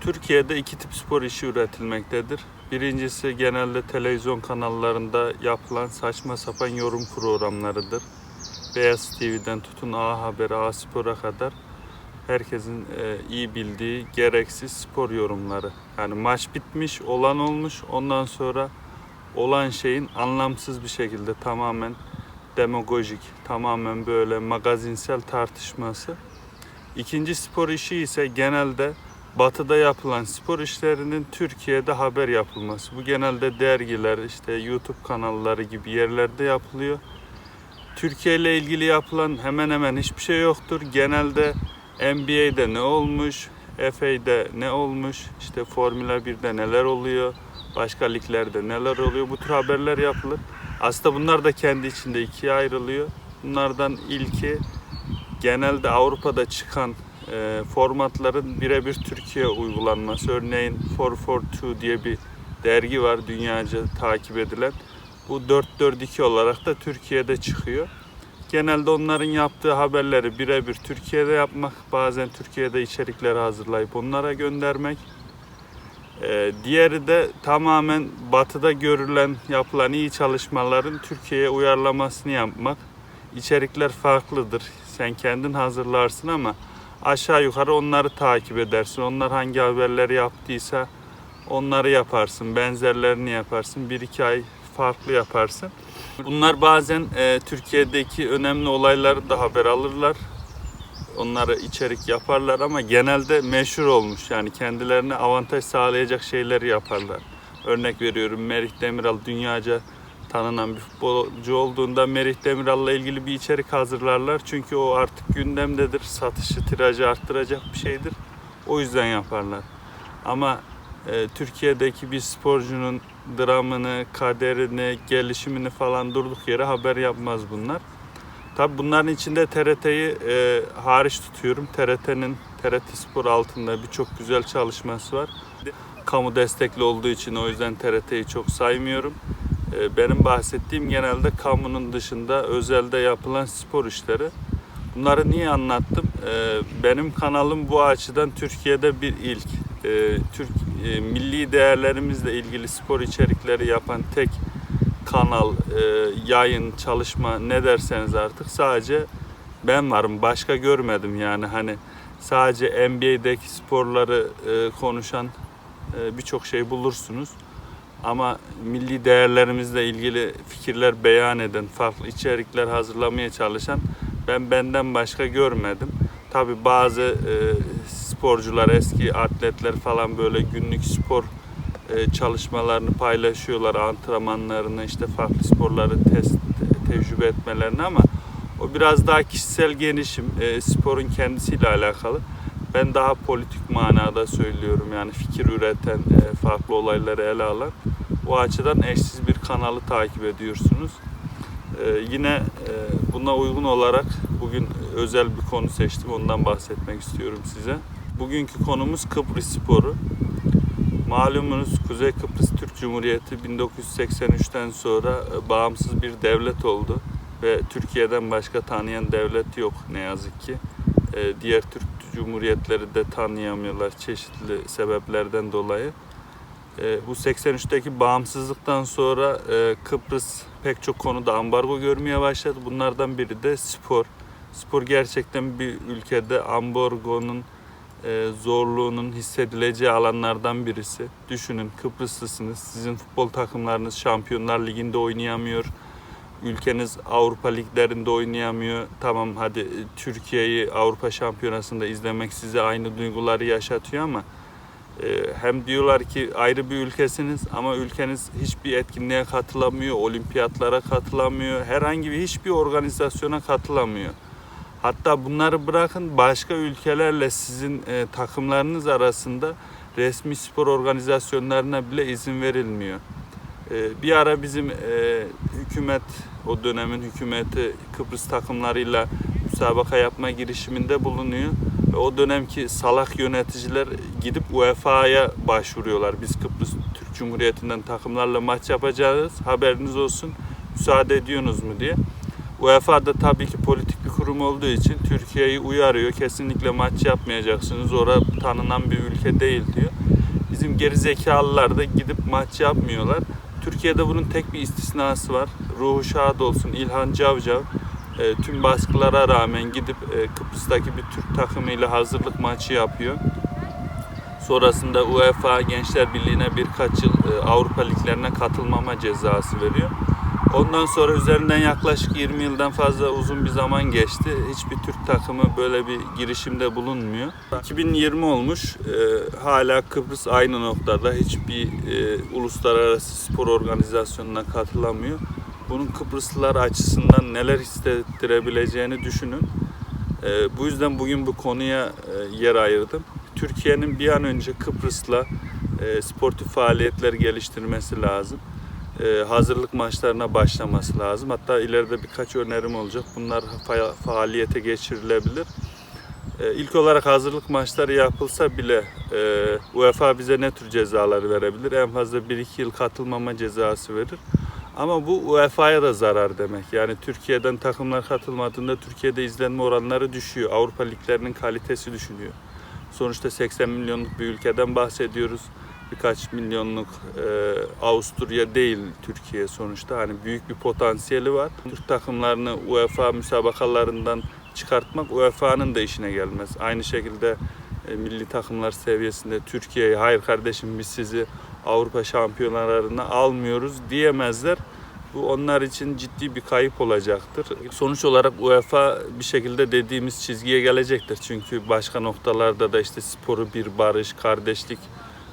Türkiye'de iki tip spor işi üretilmektedir. Birincisi genelde televizyon kanallarında yapılan saçma sapan yorum programlarıdır. Beyaz TV'den tutun A Haber, A Spor'a kadar herkesin e, iyi bildiği gereksiz spor yorumları. Yani maç bitmiş, olan olmuş, ondan sonra olan şeyin anlamsız bir şekilde tamamen demagojik, tamamen böyle magazinsel tartışması. İkinci spor işi ise genelde batıda yapılan spor işlerinin Türkiye'de haber yapılması. Bu genelde dergiler, işte YouTube kanalları gibi yerlerde yapılıyor. Türkiye ile ilgili yapılan hemen hemen hiçbir şey yoktur. Genelde NBA'de ne olmuş, FA'de ne olmuş, işte Formula 1'de neler oluyor, başka liglerde neler oluyor bu tür haberler yapılır. Aslında bunlar da kendi içinde ikiye ayrılıyor. Bunlardan ilki genelde Avrupa'da çıkan e, formatların birebir Türkiye uygulanması. Örneğin 442 diye bir dergi var dünyaca takip edilen. Bu 442 olarak da Türkiye'de çıkıyor. Genelde onların yaptığı haberleri birebir Türkiye'de yapmak, bazen Türkiye'de içerikleri hazırlayıp onlara göndermek. Ee, diğeri de tamamen batıda görülen, yapılan iyi çalışmaların Türkiye'ye uyarlamasını yapmak. İçerikler farklıdır. Sen kendin hazırlarsın ama aşağı yukarı onları takip edersin. Onlar hangi haberleri yaptıysa onları yaparsın. Benzerlerini yaparsın. Bir iki ay farklı yaparsın. Bunlar bazen e, Türkiye'deki önemli olayları da haber alırlar. Onlara içerik yaparlar ama genelde meşhur olmuş. Yani kendilerine avantaj sağlayacak şeyleri yaparlar. Örnek veriyorum Merih Demiral dünyaca tanınan bir futbolcu olduğunda Merih Demiral'la ilgili bir içerik hazırlarlar. Çünkü o artık gündemdedir. Satışı, tirajı arttıracak bir şeydir. O yüzden yaparlar. Ama e, Türkiye'deki bir sporcunun dramını, kaderini, gelişimini falan durduk yere haber yapmaz bunlar. Tabi bunların içinde TRT'yi e, hariç tutuyorum. TRT'nin TRT Spor altında birçok güzel çalışması var. Kamu destekli olduğu için o yüzden TRT'yi çok saymıyorum. E, benim bahsettiğim genelde kamunun dışında özelde yapılan spor işleri. Bunları niye anlattım? E, benim kanalım bu açıdan Türkiye'de bir ilk. E, Türk e, milli değerlerimizle ilgili spor içerikleri yapan tek kanal, e, yayın, çalışma ne derseniz artık sadece ben varım. Başka görmedim yani hani sadece NBA'deki sporları e, konuşan birçok şey bulursunuz. Ama milli değerlerimizle ilgili fikirler beyan eden, farklı içerikler hazırlamaya çalışan ben benden başka görmedim. Tabi bazı e, sporcular, eski atletler falan böyle günlük spor e, çalışmalarını paylaşıyorlar, antrenmanlarını, işte farklı sporları test, tecrübe etmelerini ama o biraz daha kişisel gelişim, e, sporun kendisiyle alakalı. Ben daha politik manada söylüyorum yani fikir üreten, e, farklı olayları ele alan. Bu açıdan eşsiz bir kanalı takip ediyorsunuz. E, yine e, buna uygun olarak bugün özel bir konu seçtim, ondan bahsetmek istiyorum size. Bugünkü konumuz Kıbrıs sporu. Malumunuz Kuzey Kıbrıs Türk Cumhuriyeti 1983'ten sonra bağımsız bir devlet oldu ve Türkiye'den başka tanıyan devlet yok ne yazık ki. Diğer Türk Cumhuriyetleri de tanıyamıyorlar çeşitli sebeplerden dolayı. E, Bu 83'teki bağımsızlıktan sonra e, Kıbrıs pek çok konuda ambargo görmeye başladı. Bunlardan biri de spor. Spor gerçekten bir ülkede ambargonun e, zorluğunun hissedileceği alanlardan birisi. Düşünün Kıbrıslısınız. Sizin futbol takımlarınız Şampiyonlar Ligi'nde oynayamıyor. Ülkeniz Avrupa liglerinde oynayamıyor. Tamam hadi e, Türkiye'yi Avrupa Şampiyonası'nda izlemek size aynı duyguları yaşatıyor ama e, hem diyorlar ki ayrı bir ülkesiniz ama ülkeniz hiçbir etkinliğe katılamıyor, olimpiyatlara katılamıyor, herhangi bir hiçbir organizasyona katılamıyor. Hatta bunları bırakın başka ülkelerle sizin e, takımlarınız arasında resmi spor organizasyonlarına bile izin verilmiyor. E, bir ara bizim e, hükümet, o dönemin hükümeti Kıbrıs takımlarıyla müsabaka yapma girişiminde bulunuyor. Ve o dönemki salak yöneticiler gidip UEFA'ya başvuruyorlar. Biz Kıbrıs Türk Cumhuriyeti'nden takımlarla maç yapacağız. Haberiniz olsun. Müsaade ediyorsunuz mu diye. UEFA da tabii ki politik bir kurum olduğu için Türkiye'yi uyarıyor. Kesinlikle maç yapmayacaksınız. Orada tanınan bir ülke değil diyor. Bizim geri zekalılar da gidip maç yapmıyorlar. Türkiye'de bunun tek bir istisnası var. Ruhu şad olsun İlhan Cavcav e, tüm baskılara rağmen gidip e, Kıbrıs'taki bir Türk takımıyla hazırlık maçı yapıyor. Sonrasında UEFA Gençler Birliği'ne birkaç yıl e, Avrupa liglerine katılmama cezası veriyor. Ondan sonra üzerinden yaklaşık 20 yıldan fazla uzun bir zaman geçti. Hiçbir Türk takımı böyle bir girişimde bulunmuyor. 2020 olmuş. e, hala Kıbrıs aynı noktada. Hiçbir e, uluslararası spor organizasyonuna katılamıyor. Bunun Kıbrıslılar açısından neler hissettirebileceğini düşünün. E, bu yüzden bugün bu konuya e, yer ayırdım. Türkiye'nin bir an önce Kıbrıs'la e, sportif faaliyetler geliştirmesi lazım. E, hazırlık maçlarına başlaması lazım. Hatta ileride birkaç önerim olacak. Bunlar fa- faaliyete geçirilebilir. E, ilk olarak hazırlık maçları yapılsa bile e, UEFA bize ne tür cezalar verebilir? En fazla 1-2 yıl katılmama cezası verir. Ama bu UEFA'ya da zarar demek. Yani Türkiye'den takımlar katılmadığında Türkiye'de izlenme oranları düşüyor. Avrupa liglerinin kalitesi düşünüyor. Sonuçta 80 milyonluk bir ülkeden bahsediyoruz. Birkaç milyonluk e, Avusturya değil Türkiye sonuçta. Hani büyük bir potansiyeli var. Türk takımlarını UEFA müsabakalarından çıkartmak UEFA'nın da işine gelmez. Aynı şekilde e, milli takımlar seviyesinde Türkiye'ye hayır kardeşim biz sizi Avrupa şampiyonalarına almıyoruz diyemezler. Bu onlar için ciddi bir kayıp olacaktır. Sonuç olarak UEFA bir şekilde dediğimiz çizgiye gelecektir. Çünkü başka noktalarda da işte sporu bir barış, kardeşlik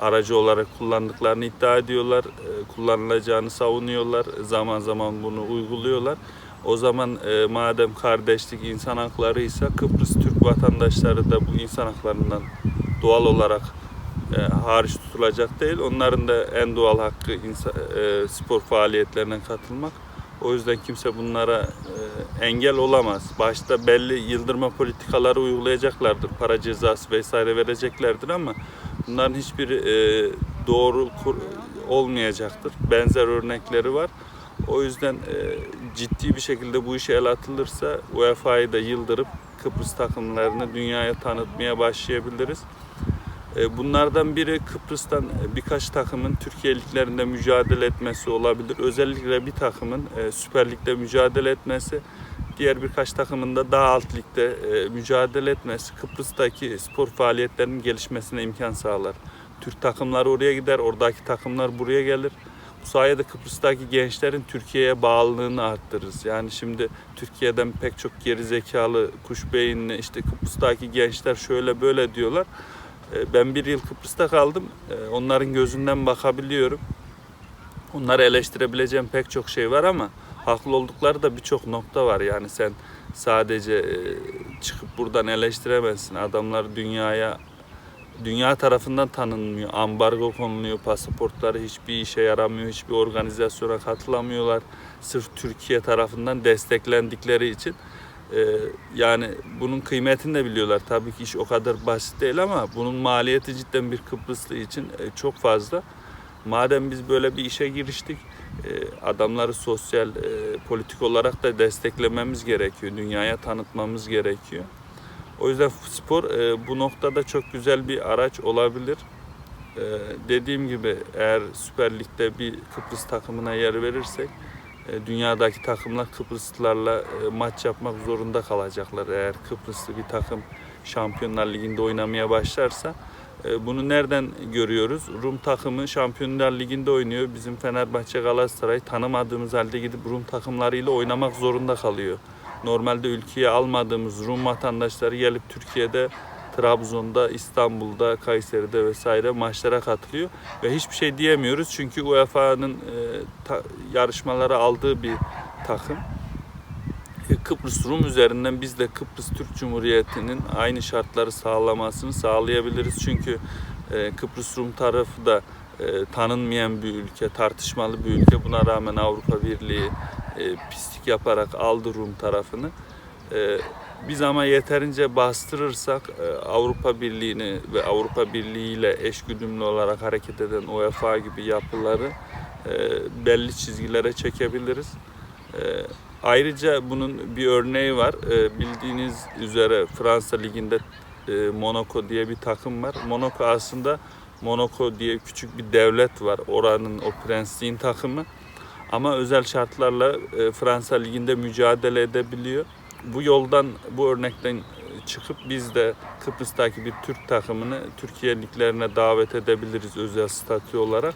aracı olarak kullandıklarını iddia ediyorlar. E, Kullanılacağını savunuyorlar. Zaman zaman bunu uyguluyorlar. O zaman e, madem kardeşlik insan hakları ise Kıbrıs Türk vatandaşları da bu insan haklarından doğal olarak e, hariç tutulacak değil. Onların da en doğal hakkı e, spor faaliyetlerine katılmak. O yüzden kimse bunlara engel olamaz. Başta belli yıldırma politikaları uygulayacaklardır. Para cezası vesaire vereceklerdir ama bunların hiçbiri e, doğru kur- olmayacaktır. Benzer örnekleri var. O yüzden e, ciddi bir şekilde bu işe el atılırsa UEFA'yı da yıldırıp Kıbrıs takımlarını dünyaya tanıtmaya başlayabiliriz. E, Bunlardan biri Kıbrıs'tan birkaç takımın Türkiye liglerinde mücadele etmesi olabilir. Özellikle bir takımın e, Süper Lig'de mücadele etmesi, diğer birkaç takımın da daha alt ligde e, mücadele etmesi Kıbrıs'taki spor faaliyetlerinin gelişmesine imkan sağlar. Türk takımları oraya gider, oradaki takımlar buraya gelir. Bu sayede Kıbrıs'taki gençlerin Türkiye'ye bağlılığını arttırırız. Yani şimdi Türkiye'den pek çok geri zekalı, kuş beyinli işte Kıbrıs'taki gençler şöyle böyle diyorlar. E, Ben bir yıl Kıbrıs'ta kaldım. E, Onların gözünden bakabiliyorum. Onları eleştirebileceğim pek çok şey var ama haklı oldukları da birçok nokta var. Yani sen sadece e, çıkıp buradan eleştiremezsin. Adamlar dünyaya dünya tarafından tanınmıyor. Ambargo konuluyor. Pasaportları hiçbir işe yaramıyor. Hiçbir organizasyona katılamıyorlar. Sırf Türkiye tarafından desteklendikleri için. Ee, yani bunun kıymetini de biliyorlar. Tabii ki iş o kadar basit değil ama bunun maliyeti cidden bir Kıbrıslı için e, çok fazla. Madem biz böyle bir işe giriştik, e, adamları sosyal, e, politik olarak da desteklememiz gerekiyor. Dünyaya tanıtmamız gerekiyor. O yüzden spor e, bu noktada çok güzel bir araç olabilir. E, dediğim gibi eğer Süper Lig'de bir Kıbrıs takımına yer verirsek e, dünyadaki takımlar Kıbrıslılarla maç yapmak zorunda kalacaklar. Eğer Kıbrıslı bir takım Şampiyonlar Ligi'nde oynamaya başlarsa bunu nereden görüyoruz? Rum takımı Şampiyonlar Ligi'nde oynuyor. Bizim Fenerbahçe Galatasaray tanımadığımız halde gidip Rum takımlarıyla oynamak zorunda kalıyor. Normalde ülkeye almadığımız Rum vatandaşları gelip Türkiye'de Trabzon'da, İstanbul'da, Kayseri'de vesaire maçlara katılıyor ve hiçbir şey diyemiyoruz çünkü UEFA'nın e, ta- yarışmalara aldığı bir takım. Kıbrıs Rum üzerinden biz de Kıbrıs Türk Cumhuriyeti'nin aynı şartları sağlamasını sağlayabiliriz. Çünkü e, Kıbrıs Rum tarafı da e, tanınmayan bir ülke, tartışmalı bir ülke. Buna rağmen Avrupa Birliği e, pislik yaparak aldı Rum tarafını. Biz ama yeterince bastırırsak Avrupa Birliği'ni ve Avrupa Birliği ile eşgüdümlü olarak hareket eden UEFA gibi yapıları belli çizgilere çekebiliriz. Ayrıca bunun bir örneği var. E, Bildiğiniz üzere Fransa Ligi'nde e, Monaco diye bir takım var. Monaco aslında Monaco diye küçük bir devlet var. Oranın o prensliğin takımı. Ama özel şartlarla e, Fransa Ligi'nde mücadele edebiliyor. Bu yoldan, bu örnekten çıkıp biz de Kıbrıs'taki bir Türk takımını Türkiye liglerine davet edebiliriz özel statü olarak.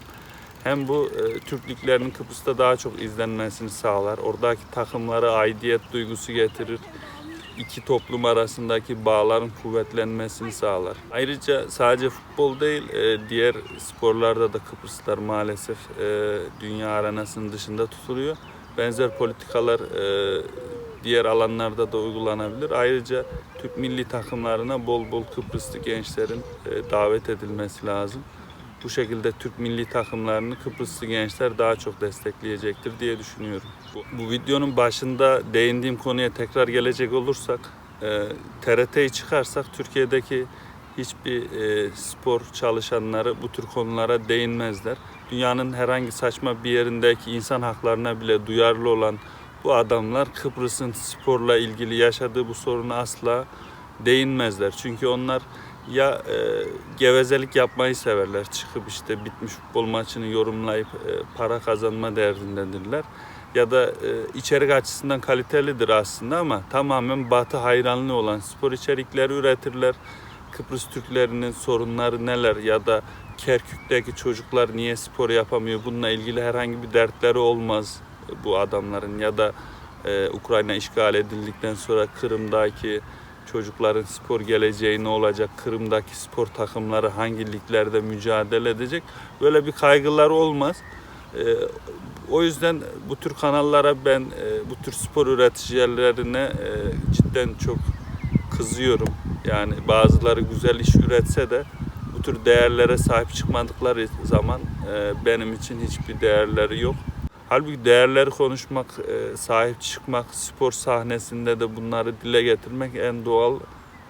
Hem bu e, Türk liglerinin Kıbrıs'ta daha çok izlenmesini sağlar. Oradaki takımlara aidiyet duygusu getirir. İki toplum arasındaki bağların kuvvetlenmesini sağlar. Ayrıca sadece futbol değil, e, diğer sporlarda da Kıbrıslılar maalesef e, dünya arenasının dışında tutuluyor. Benzer politikalar e, diğer alanlarda da uygulanabilir. Ayrıca Türk milli takımlarına bol bol Kıbrıslı gençlerin e, davet edilmesi lazım. Bu şekilde Türk milli takımlarını Kıbrıslı gençler daha çok destekleyecektir diye düşünüyorum. Bu, bu videonun başında değindiğim konuya tekrar gelecek olursak, e, TRT'yi çıkarsak Türkiye'deki hiçbir e, spor çalışanları bu tür konulara değinmezler. Dünyanın herhangi saçma bir yerindeki insan haklarına bile duyarlı olan bu adamlar Kıbrıs'ın sporla ilgili yaşadığı bu sorunu asla değinmezler. Çünkü onlar ya e, gevezelik yapmayı severler. Çıkıp işte bitmiş futbol maçını yorumlayıp e, para kazanma derdindedirler. Ya da e, içerik açısından kalitelidir aslında ama tamamen batı hayranlığı olan spor içerikleri üretirler. Kıbrıs Türklerinin sorunları neler ya da Kerkük'teki çocuklar niye spor yapamıyor bununla ilgili herhangi bir dertleri olmaz bu adamların ya da e, Ukrayna işgal edildikten sonra Kırım'daki çocukların spor geleceği ne olacak, Kırım'daki spor takımları hangi liglerde mücadele edecek böyle bir kaygılar olmaz. E, o yüzden bu tür kanallara ben e, bu tür spor üreticilerine e, cidden çok kızıyorum. Yani bazıları güzel iş üretse de bu tür değerlere sahip çıkmadıkları zaman e, benim için hiçbir değerleri yok. Halbuki değerleri konuşmak, e, sahip çıkmak, spor sahnesinde de bunları dile getirmek en doğal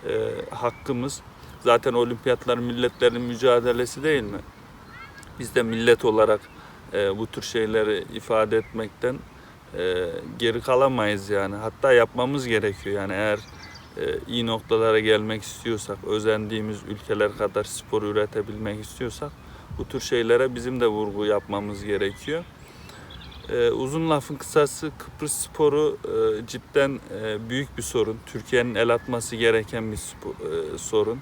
e, hakkımız. Zaten olimpiyatlar milletlerin mücadelesi değil mi? Biz de millet olarak e, bu tür şeyleri ifade etmekten geri kalamayız yani. Hatta yapmamız gerekiyor yani eğer iyi noktalara gelmek istiyorsak, özendiğimiz ülkeler kadar spor üretebilmek istiyorsak bu tür şeylere bizim de vurgu yapmamız gerekiyor. Ee, uzun lafın kısası Kıbrıs sporu e, cidden e, büyük bir sorun. Türkiye'nin el atması gereken bir spo- e, sorun.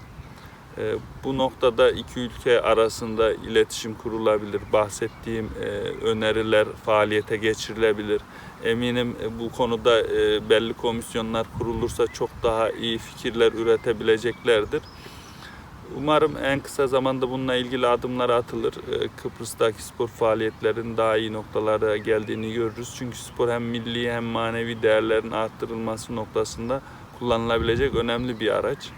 E, bu noktada iki ülke arasında iletişim kurulabilir. Bahsettiğim e, öneriler faaliyete geçirilebilir. Eminim e, bu konuda e, belli komisyonlar kurulursa çok daha iyi fikirler üretebileceklerdir. Umarım en kısa zamanda bununla ilgili adımlar atılır. Ee, Kıbrıs'taki spor faaliyetlerinin daha iyi noktalara geldiğini görürüz. Çünkü spor hem milli hem manevi değerlerin arttırılması noktasında kullanılabilecek önemli bir araç.